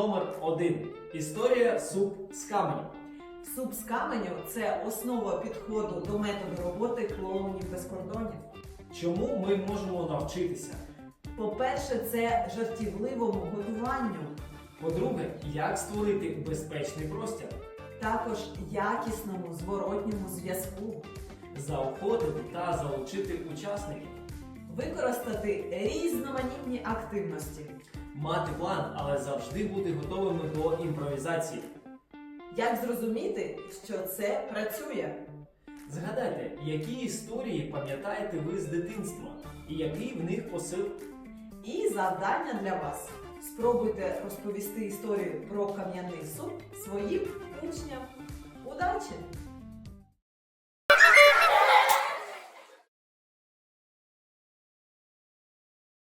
1. Історія суп з каменю. Суп з каменю це основа підходу до методу роботи клоунів без кордонів. Чому ми можемо навчитися? По-перше, це жартівливому готуванню, По-друге, як створити безпечний простір, також якісному зворотньому зв'язку, заохотити та залучити учасників, використати різноманітні активності. Мати план, але завжди бути готовими до імпровізації. Як зрозуміти, що це працює? Згадайте, які історії пам'ятаєте ви з дитинства і який в них посил? І завдання для вас. Спробуйте розповісти історію про кам'яний суп своїм учням. Удачі!